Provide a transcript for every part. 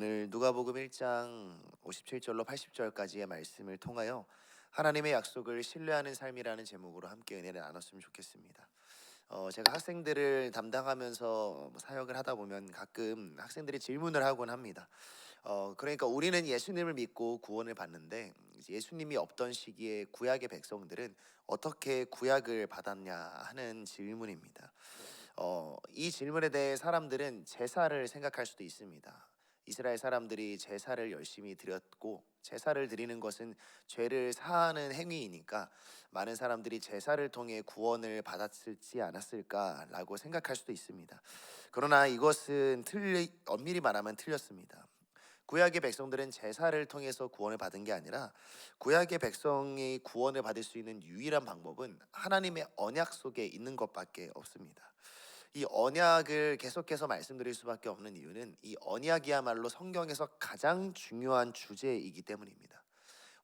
오늘 누가복음 1장 57절로 80절까지의 말씀을 통하여 하나님의 약속을 신뢰하는 삶이라는 제목으로 함께 은혜를 나눴으면 좋겠습니다. 어, 제가 학생들을 담당하면서 뭐 사역을 하다 보면 가끔 학생들이 질문을 하곤 합니다. 어, 그러니까 우리는 예수님을 믿고 구원을 받는데 예수님이 없던 시기에 구약의 백성들은 어떻게 구약을 받았냐 하는 질문입니다. 어, 이 질문에 대해 사람들은 제사를 생각할 수도 있습니다. 이스라엘 사람들이 제사를 열심히 드렸고 제사를 드리는 것은 죄를 사하는 행위이니까 많은 사람들이 제사를 통해 구원을 받았을지 않았을까라고 생각할 수도 있습니다. 그러나 이것은 틀리 엄밀히 말하면 틀렸습니다. 구약의 백성들은 제사를 통해서 구원을 받은 게 아니라 구약의 백성이 구원을 받을 수 있는 유일한 방법은 하나님의 언약 속에 있는 것밖에 없습니다. 이 언약을 계속해서 말씀드릴 수밖에 없는 이유는 이 언약이야말로 성경에서 가장 중요한 주제이기 때문입니다.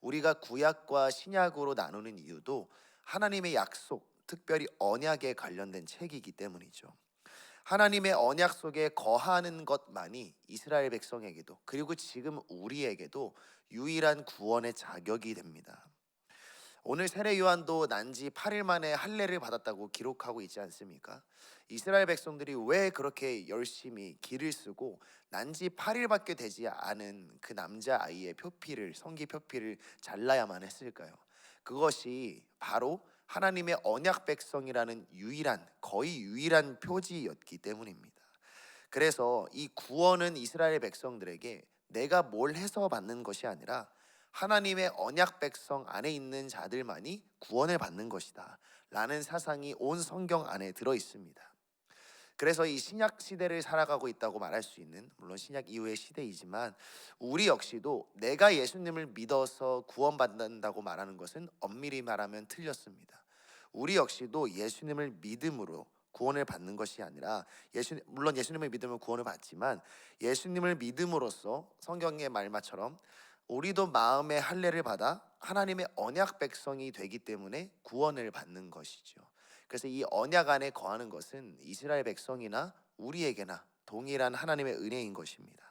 우리가 구약과 신약으로 나누는 이유도 하나님의 약속, 특별히 언약에 관련된 책이기 때문이죠. 하나님의 언약 속에 거하는 것만이 이스라엘 백성에게도 그리고 지금 우리에게도 유일한 구원의 자격이 됩니다. 오늘 세례 요한도 난 지 8일 만에 할례를 받았다고 기록하고 있지 않습니까? 이스라엘 백성들이 왜 그렇게 열심히 길을 쓰고 난 지 8일밖에 되지 않은 그 남자 아이의 표피를 성기 표피를 잘라야만 했을까요? 그것이 바로 하나님의 언약 백성이라는 유일한 거의 유일한 표지였기 때문입니다. 그래서 이 구원은 이스라엘 백성들에게 내가 뭘 해서 받는 것이 아니라 하나님의 언약 백성 안에 있는 자들만이 구원을 받는 것이다. 라는 사상이 온 성경 안에 들어 있습니다. 그래서 이 신약 시대를 살아가고 있다고 말할 수 있는 물론 신약 이후의 시대이지만 우리 역시도 내가 예수님을 믿어서 구원받는다고 말하는 것은 엄밀히 말하면 틀렸습니다. 우리 역시도 예수님을 믿음으로 구원을 받는 것이 아니라 예수 물론 예수님을 믿으면 구원을 받지만 예수님을 믿음으로써 성경의 말마처럼 우리도 마음의 할례를 받아 하나님의 언약 백성이 되기 때문에 구원을 받는 것이죠. 그래서 이 언약 안에 거하는 것은 이스라엘 백성이나 우리에게나 동일한 하나님의 은혜인 것입니다.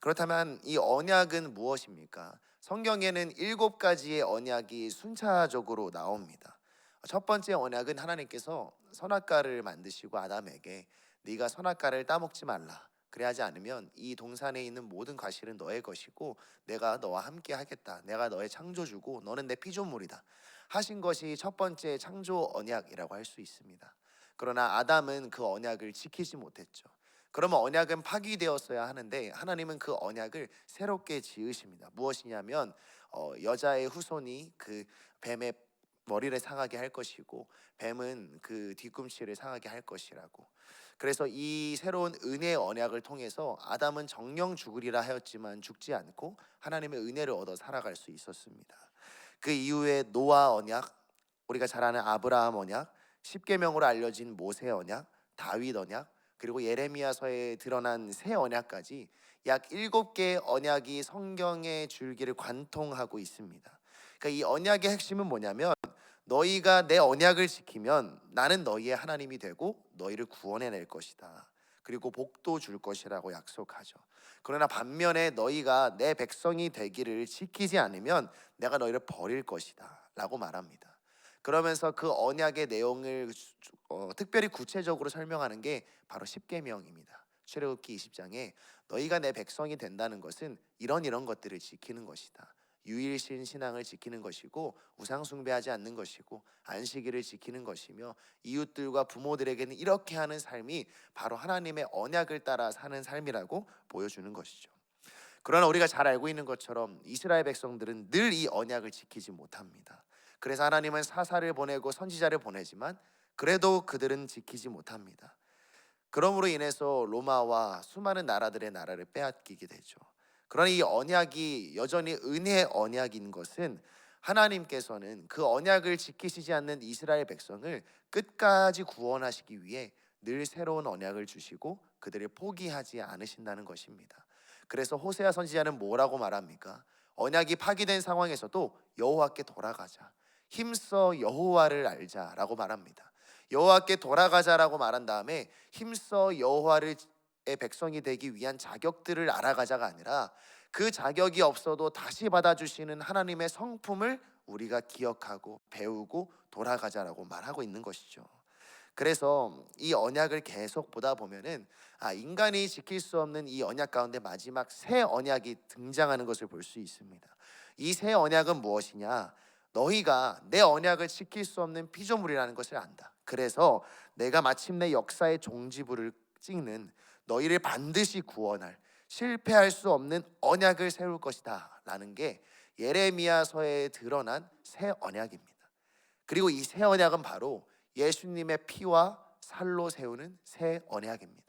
그렇다면 이 언약은 무엇입니까? 성경에는 일곱 가지의 언약이 순차적으로 나옵니다. 첫 번째 언약은 하나님께서 선악과를 만드시고 아담에게 네가 선악과를 따먹지 말라. 그래하지 않으면 이 동산에 있는 모든 과실은 너의 것이고 내가 너와 함께 하겠다. 내가 너의 창조주고 너는 내 피조물이다. 하신 것이 첫 번째 창조 언약이라고 할 수 있습니다. 그러나 아담은 그 언약을 지키지 못했죠. 그러면 언약은 파기되었어야 하는데 하나님은 그 언약을 새롭게 지으십니다. 무엇이냐면 어, 여자의 후손이 그 뱀의 머리를 상하게 할 것이고 뱀은 그 뒤꿈치를 상하게 할 것이라고. 그래서 이 새로운 은혜의 언약을 통해서 아담은 정령 죽으리라 하였지만 죽지 않고 하나님의 은혜를 얻어 살아갈 수 있었습니다. 그 이후에 노아 언약, 우리가 잘 아는 아브라함 언약, 십계명으로 알려진 모세 언약, 다윗 언약, 그리고 예레미야서에 드러난 새 언약까지 약 일곱 개의 언약이 성경의 줄기를 관통하고 있습니다. 그러니까 이 언약의 핵심은 뭐냐면 너희가 내 언약을 지키면 나는 너희의 하나님이 되고 너희를 구원해낼 것이다. 그리고 복도 줄 것이라고 약속하죠. 그러나 반면에 너희가 내 백성이 되기를 지키지 않으면 내가 너희를 버릴 것이다 라고 말합니다. 그러면서 그 언약의 내용을 어, 특별히 구체적으로 설명하는 게 바로 십계명입니다. 출애굽기 20장에 너희가 내 백성이 된다는 것은 이런 이런 것들을 지키는 것이다. 유일신 신앙을 지키는 것이고 우상 숭배하지 않는 것이고 안식일을 지키는 것이며 이웃들과 부모들에게는 이렇게 하는 삶이 바로 하나님의 언약을 따라 사는 삶이라고 보여주는 것이죠. 그러나 우리가 잘 알고 있는 것처럼 이스라엘 백성들은 늘 이 언약을 지키지 못합니다. 그래서 하나님은 사사를 보내고 선지자를 보내지만 그래도 그들은 지키지 못합니다. 그러므로 인해서 로마와 수많은 나라들의 나라를 빼앗기게 되죠. 그러나 이 언약이 여전히 은혜의 언약인 것은 하나님께서는 그 언약을 지키시지 않는 이스라엘 백성을 끝까지 구원하시기 위해 늘 새로운 언약을 주시고 그들을 포기하지 않으신다는 것입니다. 그래서 호세아 선지자는 뭐라고 말합니까? 언약이 파기된 상황에서도 여호와께 돌아가자. 힘써 여호와를 알자라고 말합니다. 여호와께 돌아가자라고 말한 다음에 힘써 여호와를 백성이 되기 위한 자격들을 알아가자가 아니라 그 자격이 없어도 다시 받아주시는 하나님의 성품을 우리가 기억하고 배우고 돌아가자라고 말하고 있는 것이죠. 그래서 이 언약을 계속 보다 보면은 아 인간이 지킬 수 없는 이 언약 가운데 마지막 새 언약이 등장하는 것을 볼 수 있습니다. 이 새 언약은 무엇이냐? 너희가 내 언약을 지킬 수 없는 피조물이라는 것을 안다. 그래서 내가 마침내 역사의 종지부를 찍는 너희를 반드시 구원할 실패할 수 없는 언약을 세울 것이다 라는 게 예레미야서에 드러난 새 언약입니다. 그리고 이 새 언약은 바로 예수님의 피와 살로 세우는 새 언약입니다.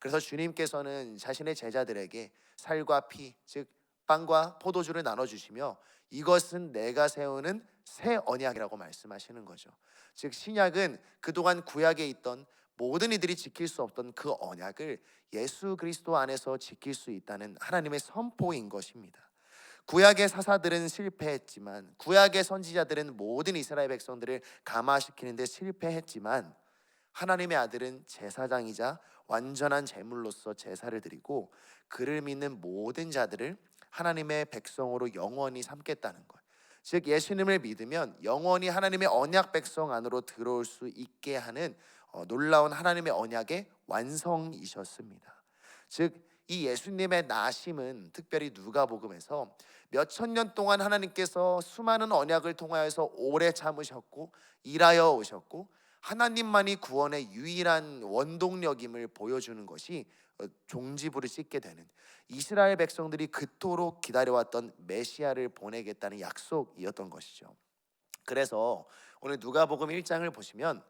그래서 주님께서는 자신의 제자들에게 살과 피, 즉 빵과 포도주를 나눠 주시며 이것은 내가 세우는 새 언약이라고 말씀하시는 거죠. 즉 신약은 그동안 구약에 있던 모든 이들이 지킬 수 없던 그 언약을 예수 그리스도 안에서 지킬 수 있다는 하나님의 선포인 것입니다. 구약의 사사들은 실패했지만 구약의 선지자들은 모든 이스라엘 백성들을 감화시키는데 실패했지만 하나님의 아들은 제사장이자 완전한 제물로서 제사를 드리고 그를 믿는 모든 자들을 하나님의 백성으로 영원히 삼겠다는 것. 즉 예수님을 믿으면 영원히 하나님의 언약 백성 안으로 들어올 수 있게 하는 어, 놀라운 하나님의 언약의 완성이셨습니다. 즉 이 예수님의 나심은 특별히 누가복음에서 몇 천 년 동안 하나님께서 수많은 언약을 통하여서 오래 참으셨고 일하여 오셨고 하나님만이 구원의 유일한 원동력임을 보여주는 것이 어, 종지부를 찍게 되는 이스라엘 백성들이 그토록 기다려왔던 메시아를 보내겠다는 약속이었던 것이죠. 그래서 오늘 누가복음 1장을 보시면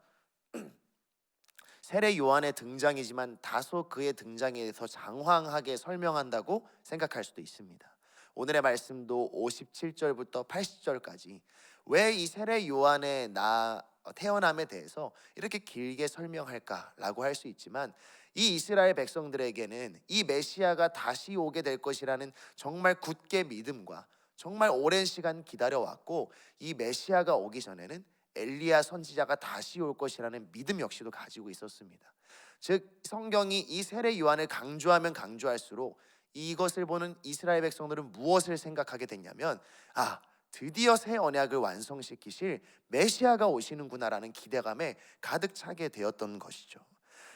세례 요한의 등장이지만 다소 그의 등장에 대해서 장황하게 설명한다고 생각할 수도 있습니다. 오늘의 말씀도 57절부터 80절까지 왜 이 세례 요한의 나 태어남에 대해서 이렇게 길게 설명할까라고 할 수 있지만 이 이스라엘 백성들에게는 이 메시아가 다시 오게 될 것이라는 정말 굳게 믿음과 정말 오랜 시간 기다려왔고 이 메시아가 오기 전에는 엘리야 선지자가 다시 올 것이라는 믿음 역시도 가지고 있었습니다. 즉 성경이 이 세례 요한을 강조하면 강조할수록 이것을 보는 이스라엘 백성들은 무엇을 생각하게 됐냐면 아 드디어 새 언약을 완성시키실 메시아가 오시는구나라는 기대감에 가득 차게 되었던 것이죠.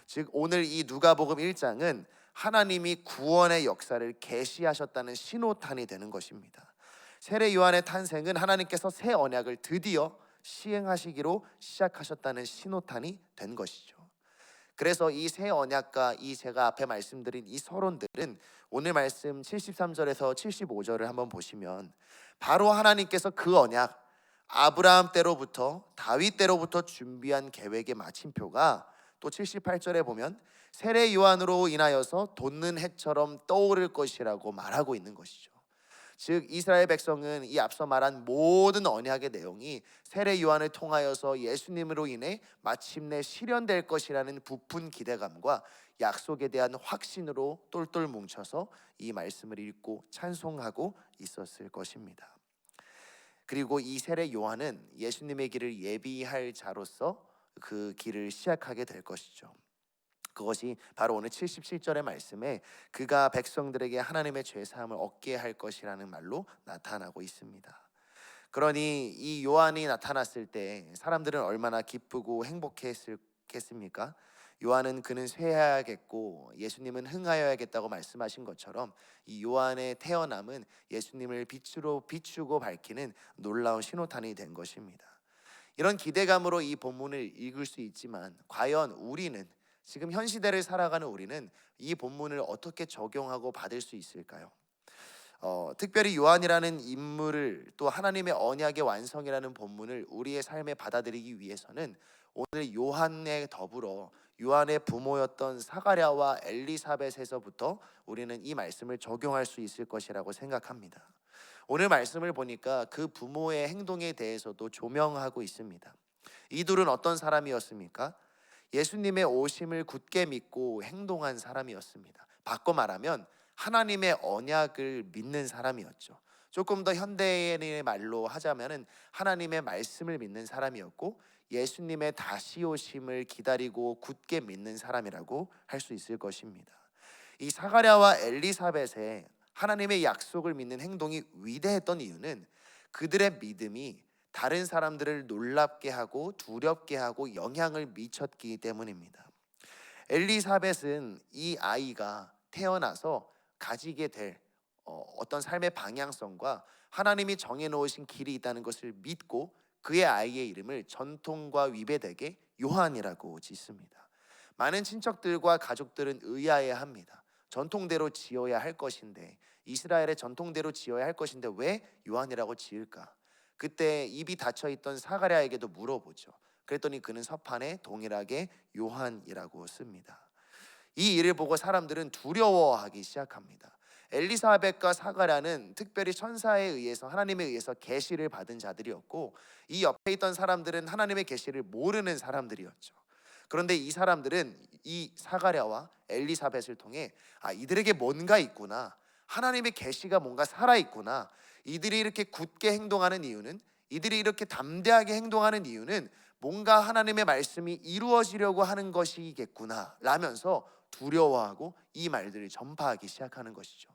즉 오늘 이 누가복음 1장은 하나님이 구원의 역사를 계시하셨다는 신호탄이 되는 것입니다. 세례 요한의 탄생은 하나님께서 새 언약을 드디어 시행하시기로 시작하셨다는 신호탄이 된 것이죠. 그래서 이 새 언약과 이 제가 앞에 말씀드린 이 서론들은 오늘 말씀 73절에서 75절을 한번 보시면 바로 하나님께서 그 언약 아브라함 때로부터 다윗 때로부터 준비한 계획의 마침표가 또 78절에 보면 세례 요한으로 인하여서 돋는 해처럼 떠오를 것이라고 말하고 있는 것이죠. 즉 이스라엘 백성은 이 앞서 말한 모든 언약의 내용이 세례 요한을 통하여서 예수님으로 인해 마침내 실현될 것이라는 부푼 기대감과 약속에 대한 확신으로 똘똘 뭉쳐서 이 말씀을 읽고 찬송하고 있었을 것입니다. 그리고 이 세례 요한은 예수님의 길을 예비할 자로서 그 길을 시작하게 될 것이죠. 그것이 바로 오늘 77절의 말씀에 그가 백성들에게 하나님의 죄 사함을 얻게 할 것이라는 말로 나타나고 있습니다. 그러니 이 요한이 나타났을 때 사람들은 얼마나 기쁘고 행복했겠습니까? 요한은 그는 쇠해야겠고 예수님은 흥하여야겠다고 말씀하신 것처럼 이 요한의 태어남은 예수님을 빛으로 비추고 밝히는 놀라운 신호탄이 된 것입니다. 이런 기대감으로 이 본문을 읽을 수 있지만 과연 우리는 지금 현 시대를 살아가는 우리는 이 본문을 어떻게 적용하고 받을 수 있을까요? 어, 특별히 요한이라는 인물을 또 하나님의 언약의 완성이라는 본문을 우리의 삶에 받아들이기 위해서는 오늘 요한에 더불어 요한의 부모였던 사가랴와 엘리사벳에서부터 우리는 이 말씀을 적용할 수 있을 것이라고 생각합니다. 오늘 말씀을 보니까 그 부모의 행동에 대해서도 조명하고 있습니다. 이 둘은 어떤 사람이었습니까? 예수님의 오심을 굳게 믿고 행동한 사람이었습니다. 바꿔 말하면 하나님의 언약을 믿는 사람이었죠. 조금 더 현대인의 말로 하자면은 하나님의 말씀을 믿는 사람이었고 예수님의 다시 오심을 기다리고 굳게 믿는 사람이라고 할 수 있을 것입니다. 이 사가랴와 엘리사벳의 하나님의 약속을 믿는 행동이 위대했던 이유는 그들의 믿음이 다른 사람들을 놀랍게 하고 두렵게 하고 영향을 미쳤기 때문입니다. 엘리사벳은 이 아이가 태어나서 가지게 될 어, 어떤 삶의 방향성과 하나님이 정해놓으신 길이 있다는 것을 믿고 그의 아이의 이름을 전통과 위배되게 요한이라고 짓습니다. 많은 친척들과 가족들은 의아해 합니다. 전통대로 지어야 할 것인데 이스라엘의 전통대로 지어야 할 것인데 왜 요한이라고 지을까? 그때 입이 닫혀 있던 사가랴에게도 물어보죠. 그랬더니 그는 서판에 동일하게 요한이라고 씁니다. 이 일을 보고 사람들은 두려워하기 시작합니다. 엘리사벳과 사가랴는 특별히 천사에 의해서 하나님에 의해서 계시를 받은 자들이었고 이 옆에 있던 사람들은 하나님의 계시를 모르는 사람들이었죠. 그런데 이 사람들은 이 사가랴와 엘리사벳을 통해 아 이들에게 뭔가 있구나. 하나님의 계시가 뭔가 살아 있구나. 이들이 이렇게 굳게 행동하는 이유는 이들이 이렇게 담대하게 행동하는 이유는 뭔가 하나님의 말씀이 이루어지려고 하는 것이겠구나 라면서 두려워하고 이 말들을 전파하기 시작하는 것이죠.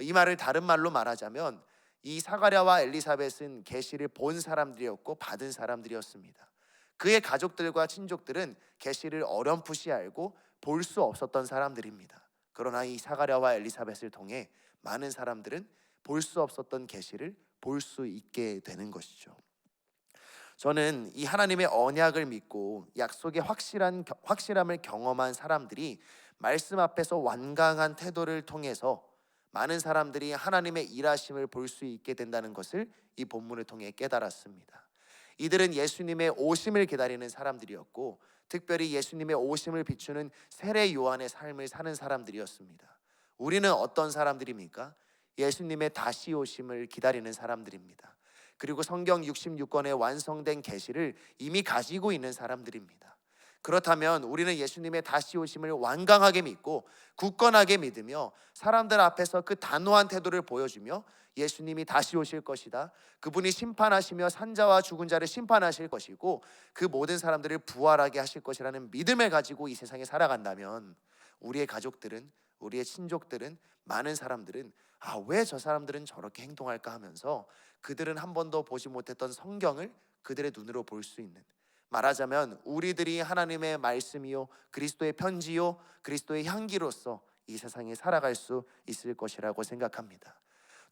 이 말을 다른 말로 말하자면 이 사가랴와 엘리사벳은 계시를 본 사람들이었고 받은 사람들이었습니다. 그의 가족들과 친족들은 계시를 어렴풋이 알고 볼 수 없었던 사람들입니다. 그러나 이 사가랴와 엘리사벳을 통해 많은 사람들은 볼 수 없었던 계시를 볼 수 있게 되는 것이죠. 저는 이 하나님의 언약을 믿고 약속의 확실한 확실함을 경험한 사람들이 말씀 앞에서 완강한 태도를 통해서 많은 사람들이 하나님의 일하심을 볼 수 있게 된다는 것을 이 본문을 통해 깨달았습니다. 이들은 예수님의 오심을 기다리는 사람들이었고 특별히 예수님의 오심을 비추는 세례 요한의 삶을 사는 사람들이었습니다. 우리는 어떤 사람들입니까? 예수님의 다시 오심을 기다리는 사람들입니다. 그리고 성경 66권의 완성된 계시를 이미 가지고 있는 사람들입니다. 그렇다면 우리는 예수님의 다시 오심을 완강하게 믿고 굳건하게 믿으며 사람들 앞에서 그 단호한 태도를 보여주며 예수님이 다시 오실 것이다. 그분이 심판하시며 산자와 죽은 자를 심판하실 것이고 그 모든 사람들을 부활하게 하실 것이라는 믿음을 가지고 이 세상에 살아간다면 우리의 가족들은 우리의 친족들은 많은 사람들은 아, 왜 저 사람들은 저렇게 행동할까 하면서 그들은 한 번도 보지 못했던 성경을 그들의 눈으로 볼 수 있는 말하자면 우리들이 하나님의 말씀이요 그리스도의 편지요 그리스도의 향기로서 이 세상에 살아갈 수 있을 것이라고 생각합니다.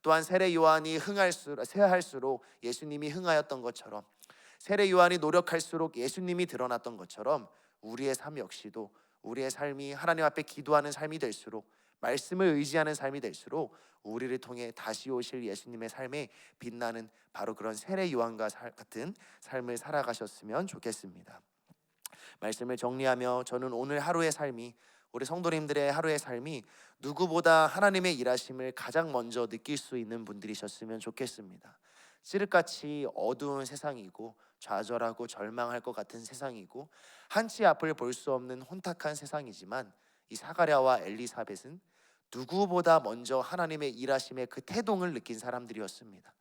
또한 세례 요한이 흥할수록 쇠할수록 예수님이 흥하였던 것처럼 세례 요한이 노력할수록 예수님이 드러났던 것처럼 우리의 삶 역시도 우리의 삶이 하나님 앞에 기도하는 삶이 될수록 말씀을 의지하는 삶이 될수록 우리를 통해 다시 오실 예수님의 삶에 빛나는 바로 그런 세례 요한과 같은 삶을 살아가셨으면 좋겠습니다. 말씀을 정리하며 저는 오늘 하루의 삶이 우리 성도님들의 하루의 삶이 누구보다 하나님의 일하심을 가장 먼저 느낄 수 있는 분들이셨으면 좋겠습니다. 찌르같이 어두운 세상이고 좌절하고 절망할 것 같은 세상이고 한치 앞을 볼 수 없는 혼탁한 세상이지만 이 사가랴와 엘리사벳은 누구보다 먼저 하나님의 일하심의 그 태동을 느낀 사람들이었습니다.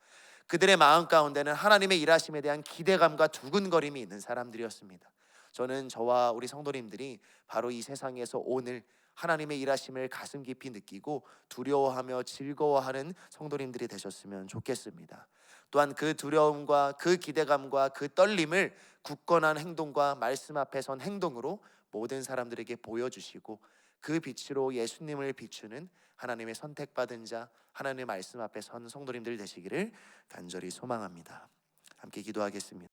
그들의 마음 가운데는 하나님의 일하심에 대한 기대감과 두근거림이 있는 사람들이었습니다. 저는 저와 우리 성도님들이 바로 이 세상에서 오늘 하나님의 일하심을 가슴 깊이 느끼고 두려워하며 즐거워하는 성도님들이 되셨으면 좋겠습니다. 또한 그 두려움과 그 기대감과 그 떨림을 굳건한 행동과 말씀 앞에 선 행동으로 모든 사람들에게 보여주시고 그 빛으로 예수님을 비추는 하나님의 선택받은 자, 하나님의 말씀 앞에 선 성도님들 되시기를 간절히 소망합니다. 함께 기도하겠습니다.